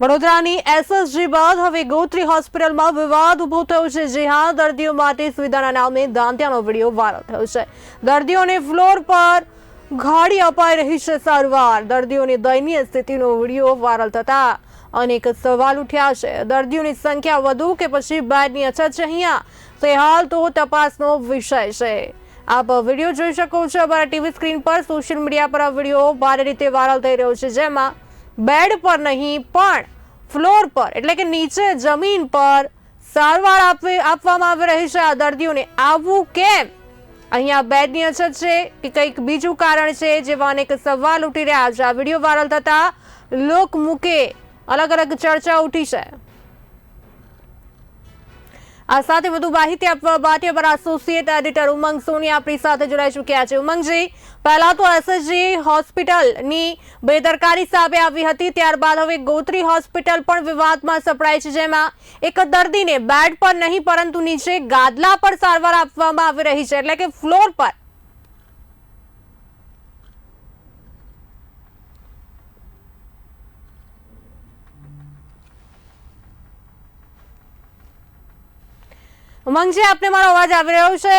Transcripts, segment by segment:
વડોદરાની એસએસજી બાદ હવે ગોત્રી હોસ્પિટલમાં વિવાદ ઊભો થયો છે. જે હા, દર્દીઓ માટે સુવિધાના નામે દાંત્યાનો વીડિયો વાયરલ થયો છે. દર્દીઓને ફ્લોર પર ગાડી અપાઈ રહી છે સારવાર. દર્દીઓની દયનીય સ્થિતિનો વીડિયો વાયરલ થતા અનેક સવાલ ઉઠ્યા છે. દર્દીઓની સંખ્યા વધુ કે પછી બેડની અછત છે અહીંયા? તે હાલ તો તપાસનો વિષય છે. આપ વીડિયો જોઈ શકો છો અમારા ટીવી સ્ક્રીન પર. સોશિયલ મીડિયા પર આ વીડિયો ભારે રીતે વાયરલ થઈ રહ્યો છે. જેમાં બેડ પર નહીં, પણ ફ્લોર પર, એટલે કે નીચે જમીન પર સારવાર આપવી, આપવામાં આવી રહી છે આ દર્દીઓને. આવવું કેમ? અહીંયા બેડની અછત છે કે કંઈક બીજું કારણ છે જેવા અનેક સવાલ ઉઠી રહ્યા છે. આ વીડિયો વાયરલ થતા મૂકે અલગ અલગ ચર્ચા ઉઠી છે. આ સાથે વધુ માહિતી આપવા માટે અમારા એસોસિએટ એડિટર ઉમંગ સોની આપણી સાથે જોડાઈ ચૂક્યા છે. ઉમંગજી, પહેલા તો એસએસજી હોસ્પિટલની બેદરકારી સામે આવી હતી, ત્યારબાદ હવે ગોત્રી હોસ્પિટલ પણ વિવાદમાં સપડાય છે, જેમાં એક દર્દીને બેડ પર નહીં, પરંતુ નીચે ગાદલા પર સારવાર આપવામાં આવી રહી છે, એટલે કે ફ્લોર પર ઉમંગજી, આપને મારો અવાજ આવી રહ્યો છે?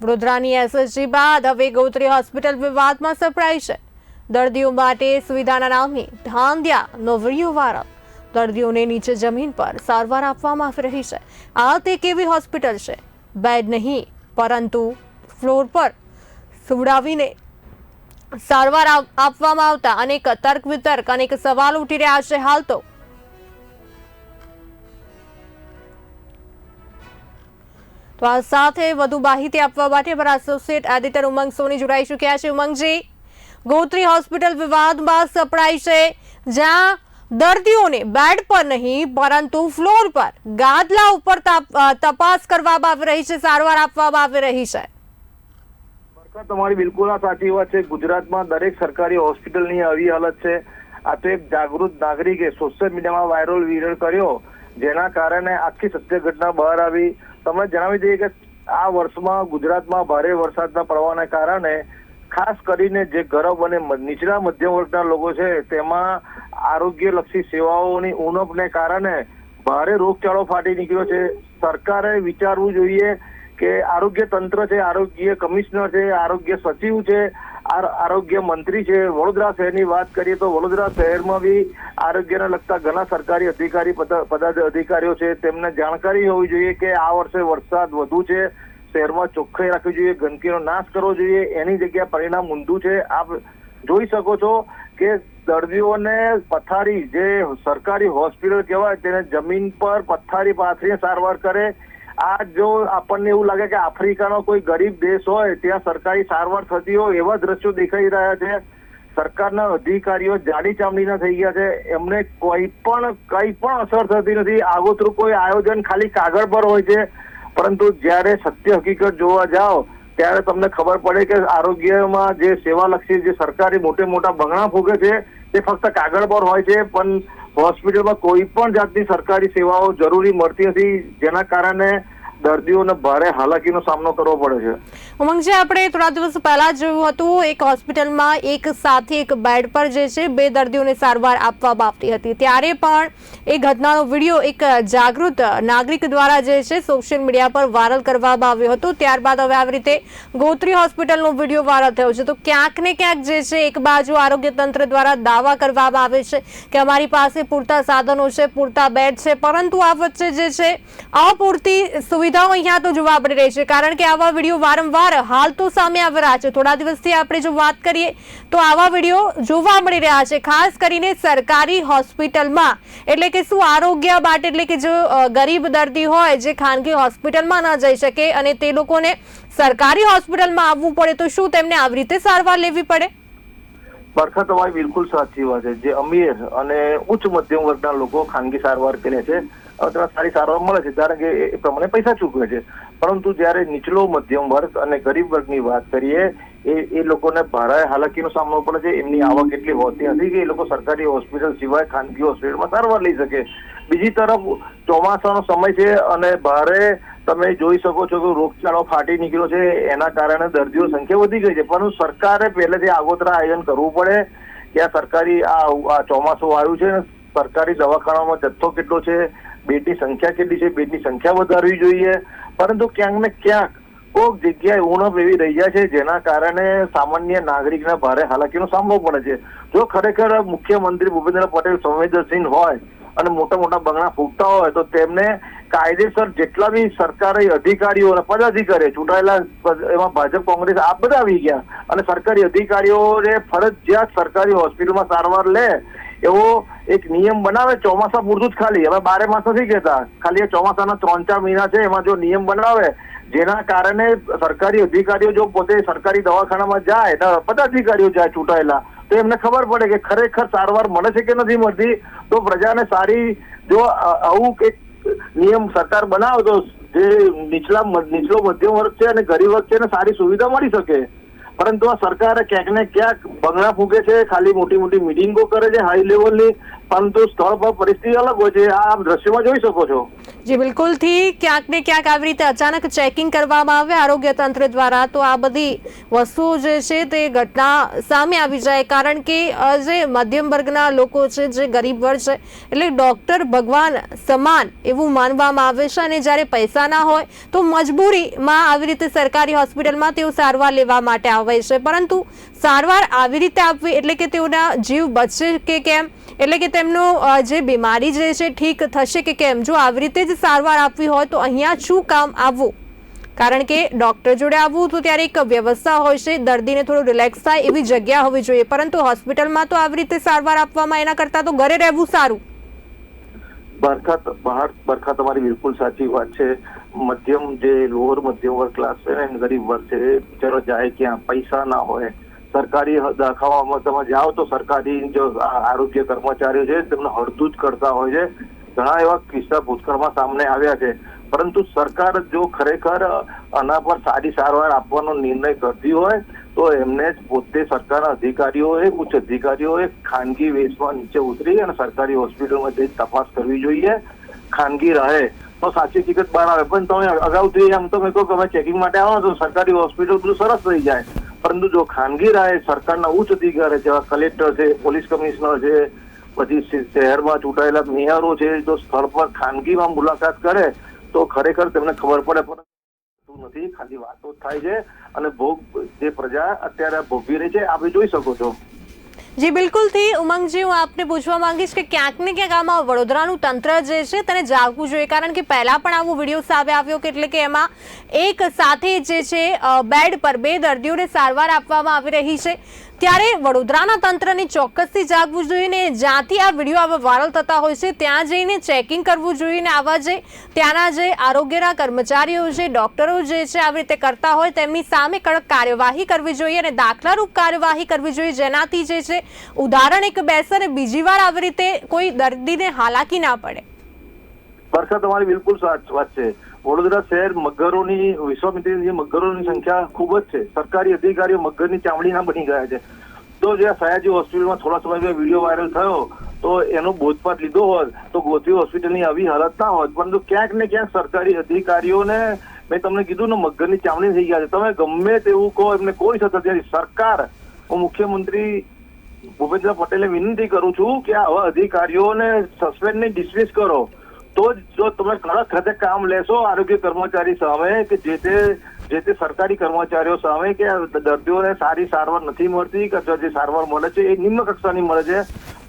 વડોદરાની એસએસજી બાદ હવે ગોત્રી હોસ્પિટલ વિવાદમાં સપડાઈ છે. દર્દીઓ માટે સુવિધાના નામે ધાંધ્યા વીડિયો વાયરલ દર્દીઓને નીચે જમીન પર સારવાર આપવામાં આવી રહી છે. આ તે કેવી હોસ્પિટલ છે? બેડ નહીં, પરંતુ ફ્લોર પર સુવડાવીને સારવાર આપવામાં આવતા અનેક તર્ક વિતર્ક, અનેક સવાલ ઉઠી રહ્યા છે હાલ તો. તો આ સાથે વધુ માહિતી આપવા માટે અમારા એસોસિએટ એડિટર ઉમંગ સોની જોડાઈ ચૂક્યા છે. ઉમંગજી, ગોત્રી હોસ્પિટલ વિવાદમાં સપડાય છે. જ્યાં દર્દીઓને બેડ પર નહીં, પરંતુ ફ્લોર પર ગાદલા ઉપર તાપ- તપાસ કરવામાં આવી રહી છે. સારવાર આપવામાં આવી રહી છે. તમારી બિલકુલ આ સાચી વાત છે. ગુજરાતમાં દરેક સરકારી હોસ્પિટલની આવી હાલત છે. આ તો એક જાગૃત નાગરિકે સોશિયલ મીડિયામાં વાયરલ વીડિયો કર્યો, જેના કારણે આખી સત્ય ઘટના બહાર આવી. તમને જણાવી દઈએ કે આ વર્ષમાં ગુજરાતમાં ભારે વરસાદના પડવાના કારણે ખાસ કરીને જે ગરબ અને નીચલા મધ્યમ વર્ગના લોકો છે, તેમાં આરોગ્યલક્ષી સેવાઓની ઉણપને કારણે ભારે રોગચાળો ફાટી નીકળ્યો છે. સરકારે વિચારવું જોઈએ કે આરોગ્ય તંત્ર છે, આરોગ્ય કમિશનર છે, આરોગ્ય સચિવ છે, આર- આરોગ્ય મંત્રી છે, વડોદરા શહેરની વાત કરીએ તો વડોદરા શહેરમાં બી આરોગ્યને લગતા ઘણા સરકારી અધિકારી પદ- પદાધિકારીઓ છે. તેમને જાણકારી હોવી જોઈએ કે આ વર્ષે વરસાદ વધુ છે. શહેરમાં ચોખ્ખાઈ રાખવી જોઈએ, ગંદકીનો નાશ કરવો જોઈએ. એની જગ્યાએ પરિણામ ઊંધું છે. આપ જોઈ શકો છો કે દર્દીઓને પથારી, જે સરકારી હોસ્પિટલ કહેવાય, તેને જમીન પર પથારી પાથરીને સારવાર કરે. આ જો આપણને એવું લાગે કે આફ્રિકાનો કોઈ ગરીબ દેશ હોય, ત્યાં સરકારી સારવાર થતી હોય, એવા દ્રશ્યો દેખાઈ રહ્યા છે. સરકારના અધિકારીઓ જાડી ચામડીના થઈ ગયા છે. એમને કોઈ પણ, કઈ પણ અસર થતી નથી. આગોતરું કોઈ આયોજન ખાલી કાગળ પર હોય છે. પરંતુ જ્યારે સત્ય હકીકત જોવા જાઓ, ત્યારે તમને ખબર પડે કે આરોગ્યમાં જે સેવાલક્ષી જે સરકારી મોટે મોટા બંગણા ફૂગે છે, તે ફક્ત કાગળ પર હોય છે. પણ હોસ્પિટલમાં કોઈ પણ જાતની સરકારી સેવાઓ જરૂરી મળતી નથી જેના કારણે દર્દીઓને ભારે હાલાકીનો સામનો કરવો પડે છે. ઉમંગજી આપણે થોડા દિવસ પહેલા જોયું હતું, એક હોસ્પિટલમાં એક સાથે એક બેડ પર જે છે, બે દર્દીઓને સારવાર આપવા આવતી હતી. ત્યારે પણ એ ઘટનાનો વીડિયો એક જાગૃત નાગરિક દ્વારા જે છે, સોશિયલ મીડિયા પર વાયરલ કરવામાં આવ્યો હતો. ત્યારબાદ હવે આવી રીતે ગોત્રી હોસ્પિટલનો વીડિયો વાયરલ થયો છે. તો ક્યાંક ને ક્યાંક જે છે, એક બાજુ આરોગ્ય તંત્ર દ્વારા દાવા કરવામાં આવે છે કે અમારી પાસે પૂરતા સાધનો છે, પૂરતા બેડ છે. પરંતુ આ વચ્ચે જે છે, અપૂરતી સુવિધાઓ અહીંયા તો જોવા મળી રહી છે. કારણ કે આવા વીડિયો વારંવાર હાલ તો સામે આવી રહ્યા છે. થોડા દિવસથી આપણે જો વાત કરીએ તો આવા વીડિયો જોવા મળી રહ્યા છે. ખાસ કરીને સરકારી હોસ્પિટલમાં. એટલે કે શું આરોગ્ય માટે, એટલે કે જો ગરીબ દર્દી હોય જે ખાનગી હોસ્પિટલમાં ન જઈ શકે અને તે લોકોને સરકારી હોસ્પિટલમાં આવવું પડે તો શું તેમને આવી રીતે સારવાર લેવી પડે? બરખા તમારી બિલકુલ સાચી વાત છે. જે અમીર અને ઉચ્ચ મધ્યમ વર્ગના લોકો ખાનગી સારવાર કરે છે હવે સારી સારવાર મળે છે કારણ કે એ પ્રમાણે પૈસા ચૂકવે છે. પરંતુ જ્યારે નીચલો મધ્યમ વર્ગ અને ગરીબ વર્ગની વાત કરીએ, એ એ લોકોને ભારે હાલાકીનો સામનો પડે છે. એમની આવક એટલી હોતી નથી કે એ લોકો સરકારી હોસ્પિટલ સિવાય ખાનગી હોસ્પિટલમાં સારવાર લઈ શકે. બીજી તરફ ચોમાસાનો સમય છે અને ભારે તમે જોઈ શકો છો કે રોગચાળો ફાટી નીકળ્યો છે. એના કારણે દર્દીઓ સંખ્યા વધી ગઈ છે. પણ સરકારે પહેલેથી આગોતરા આયોજન કરવું પડે કે આ સરકારી આ ચોમાસું આવ્યું છે સરકારી દવાખાનામાં જથ્થો કેટલો છે, બેડની સંખ્યા કેટલી છે, બેડની સંખ્યા વધારવી જોઈએ. પરંતુ ક્યાંક ને ક્યાંક કોઈક જગ્યાએ ઉણપ એવી રહી જાય છે જેના કારણે સામાન્ય નાગરિકને ભારે હાલાકીનો સામનો પડે છે. જો ખરેખર મુખ્યમંત્રી ભૂપેન્દ્ર પટેલ સંવેદનશીલ હોય અને મોટા મોટા બંગલા ફૂટતા હોય તો તેમને કાયદેસર જેટલા બી સરકારી અધિકારીઓ અને પદાધિકારીઓ ચૂંટાયેલા એમાં ભાજપ, કોંગ્રેસ આ બધા આવી ગયા. અને સરકારી અધિકારીઓને ફરજિયાત સરકારી હોસ્પિટલમાં સારવાર લે એવો એક નિયમ બનાવે, ચોમાસા પૂરતું જ ખાલી. હવે બારે માસ નથી કહેતા. ખાલી ચોમાસાના ત્રણ ચાર મહિના છે, એમાં જો નિયમ બનાવે, જેના કારણે સરકારી અધિકારીઓ જો પોતે સરકારી દવાખાનામાં જાય પદાધિકારીઓ જાય ચૂંટાયેલા, તો એમને ખબર પડે કે ખરેખર સારવાર મળે છે કે નથી મળતી? તો પ્રજાને સારી જો આવું કંઈક નિયમ સરકાર બનાવે તો જે નીચલા નીચલો મધ્યમ વર્ગ છે અને ગરીબ વર્ગ છે એને સારી સુવિધા મળી શકે. પરંતુ આ સરકારે ક્યાંક ને ક્યાંક બંગલા ફૂકે છે, ખાલી મોટી મોટી મિટિંગો કરે છે હાઈ લેવલની પરંતુ સ્થળ પર પરિસ્થિતિ અલગ હોય છે. આ દ્રશ્યમાં જોઈ શકો છો. જી બિલકુલથી ક્યાંક ને ક્યાંક આવી રીતે અચાનક ચેકિંગ કરવામાં આવે આરોગ્ય તંત્ર દ્વારા. તો આ બધી વસ્તુઓ જે છે તે ઘટના સામે આવી જાય. કારણ કે જે મધ્યમ વર્ગના લોકો છે, જે ગરીબ વર્ગ છે, એટલે ડૉક્ટર ભગવાન સમાન એવું માનવામાં આવે છે. અને જ્યારે પૈસા ના હોય, તો મજબૂરીમાં આવી રીતે સરકારી હોસ્પિટલમાં તેઓ સારવાર લેવા માટે આવે છે. પરંતુ સારવાર આવી રીતે આપવી એટલે કે તેઓના જીવ બચશે કે કેમ? એટલે કે તેમનું જે બીમારી જે છે ઠીક થશે કે કેમ? જો આવી રીતે જ સારવાર આપવી હોય તો અહીંયા શું કામ આવવું? કારણ કે ડૉક્ટર જોડે આવવું તો ત્યારે એક વ્યવસ્થા હોય છે, દર્દીને થોડું રિલેક્સ થાય એવી જગ્યા હોવી જોઈએ. પરંતુ હોસ્પિટલમાં તો આવી રીતે સારવાર આપવામાં એના કરતાં તો ઘરે રહેવું સારું. બરખા બહાર બરખા તમારી બિલકુલ સાચી વાત છે. મધ્યમ જે લોઅર મધ્યમ વર્ગ ક્લાસ છે ને, ગરીબ વર્ગ છે બિચારો જાય ક્યાં? પૈસા ના હોય. સરકારી દવાખાવામાં તમે જાઓ તો સરકારી જો આરોગ્ય કર્મચારીઓ છે તેમને હડતું જ કરતા હોય છે. ઘણા એવા કિસ્સા ભૂતકાળમાં સામે આવ્યા છે. પરંતુ સરકાર જો ખરેખર આના પર સારી સારવાર આપવાનો નિર્ણય કરતી હોય, તો એમને જ પોતે સરકારના અધિકારીઓએ, ઉચ્ચ અધિકારીઓએ ખાનગી વેશમાં નીચે ઉતરી અને સરકારી હોસ્પિટલમાં જઈ તપાસ કરવી જોઈએ. ખાનગી રહે. તો સાચી હકીકત બહાર આવે. પણ તમે અગાઉથી એમ તો મેં કહો કે ચેકિંગ માટે આવો તો સરકારી હોસ્પિટલ બધું સરસ થઈ જાય. પરંતુ જો ખાનગી રહે સરકારના ઉચ્ચ અધિકારી જેવા કલેક્ટર છે, પોલીસ કમિશનર છે, પછી શહેરમાં ચૂંટાયેલા મેયરો છે, જો સ્થળ પર ખાનગીમાં મુલાકાત કરે, તો ખરેખર તેમને ખબર પડે પણ નથી. ખાલી વાતો થાય છે અને ભોગ, જે પ્રજા અત્યારે ભોગવી રહી છે આપણે જોઈ શકો છો. જી બિલકુલથી ઉમંગજી, હું આપને પૂછવા માંગીશ કે ક્યાંક ને ક્યાંક આમાં વડોદરાનું તંત્ર જે છે તેને જાગવું જોઈએ. કારણ કે પહેલાં પણ આવો વીડિયો સામે આવ્યો કે એટલે કે એમાં એક સાથે જે છે બેડ પર બે દર્દીઓને સારવાર આપવામાં આવી રહી છે. ત્યારે વડોદરાના તંત્રને ચોક્કસથી જાગવું જોઈએ ને જ્યાંથી આ વીડિયો આવા વાયરલ થતા હોય છે, ત્યાં જઈને ચેકિંગ કરવું જોઈએ ને આવા જે ત્યાંના જે આરોગ્યના કર્મચારીઓ છે ડોક્ટરો જે છે, આવી રીતે કરતા હોય તેમની સામે કડક કાર્યવાહી કરવી જોઈએ અને દાખલારૂપ કાર્યવાહી કરવી જોઈએ. જેનાથી જે છે, ઉદાહરણ એક બેસે અને બીજી વાર આવી રીતે કોઈ દર્દીને હાલાકી ના પડે. તમારી બિલકુલ સાચ વાત છે. વડોદરા શહેર મગરોની વિશ્વામિત્રી મગરોની સંખ્યા ખૂબ જ છે. સરકારી અધિકારીઓ મગરની ચામડીના બની ગયા છે. તો જે સયાજી હોસ્પિટલમાં થોડા સમય વીડિયો વાયરલ થયો, તો એનો બોધપાઠ લીધો હોત, તો ગોત્રી હોસ્પિટલની આવી હાલત ના હોત. પરંતુ ક્યાંક ને ક્યાંક સરકારી અધિકારીઓને મેં તમને કીધું ને, મગરની ચામડી થઈ ગયા છે. તમે ગમે તેવું કહો, એમને કોઈ થતો નથી. સરકાર, હું મુખ્યમંત્રી ભૂપેન્દ્ર પટેલે વિનંતી કરું છું કે આવા અધિકારીઓને સસ્પેન્ડ ને ડિસમિસ કરો. તો જ જો તમે કડક ખાતે કામ લેશો આરોગ્ય કર્મચારી સામે કે જે તે જે તે સરકારી કર્મચારીઓ સામે કે દર્દીઓને સારી સારવાર નથી મળતી કે જે સારવાર મળે છે એ નિમ્ન કક્ષાની મળે છે,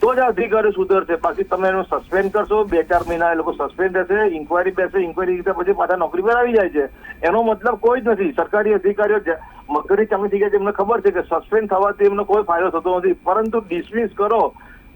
તો જ અધિકારીઓ સુધરશે. બાકી તમે એનું સસ્પેન્ડ કરશો, બે ચાર મહિના એ લોકો સસ્પેન્ડ રહેશે, ઇન્કવાયરી બેસે, ઇન્કવાયરી રીતે પછી પાછા નોકરી પર આવી જાય છે. એનો મતલબ કોઈ જ નથી. સરકારી અધિકારીઓ મગરી ચામડી થઈ ગયા છે, એમને ખબર છે કે સસ્પેન્ડ થવાથી એમને કોઈ ફાયદો થતો નથી. પરંતુ ડિસમિસ કરો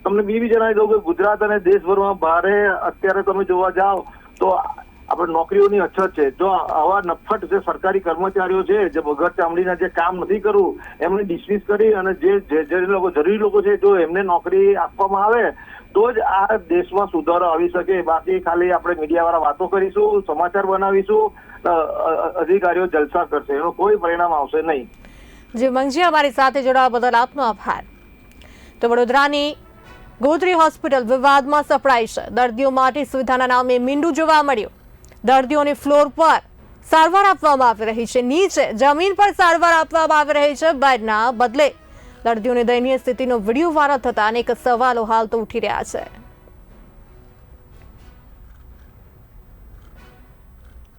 તમને બીજી જણાવી દઉં કે ગુજરાત અને દેશભરમાં ભારે અત્યારે તમે જોવા જાઓ તો આપણે નોકરીઓની અછત છે. જો આવા નફટ જે સરકારી કર્મચારીઓ છે, જે વગર ચામડીના જે કામ નથી કરવું એમને ડિસમિસ કરી અને જે જે લોકો, જરૂરી લોકો છે, જો એમને નોકરી આપવામાં આવે, તો જ આ દેશમાં સુધારો આવી શકે. બાકી ખાલી આપણે મીડિયાવાળા વાતો કરીશું, સમાચાર બનાવીશું અધિકારીઓ જલસા કરશે. એનો કોઈ પરિણામ આવશે નહીં. જી, મંગજી, અમારી સાથે જોડાવા બદલ આપનો આભાર. તો વડોદરાની ગોત્રી હોસ્પિટલ વિવાદમાં સપડાઈ છે. દર્દીઓ માટે સુવિધાના નામે મીંડું જોવા મળ્યું. દર્દીઓને ફ્લોર પર સારવાર આપવામાં આવી રહી છે. નીચે જમીન પર સારવાર આપવામાં આવી રહી છે. બેડના બદલે દર્દીઓની દયનીય સ્થિતિનો વીડિયો વાયરલ થતા અનેક સવાલો હાલ તો ઉઠી રહ્યા છે.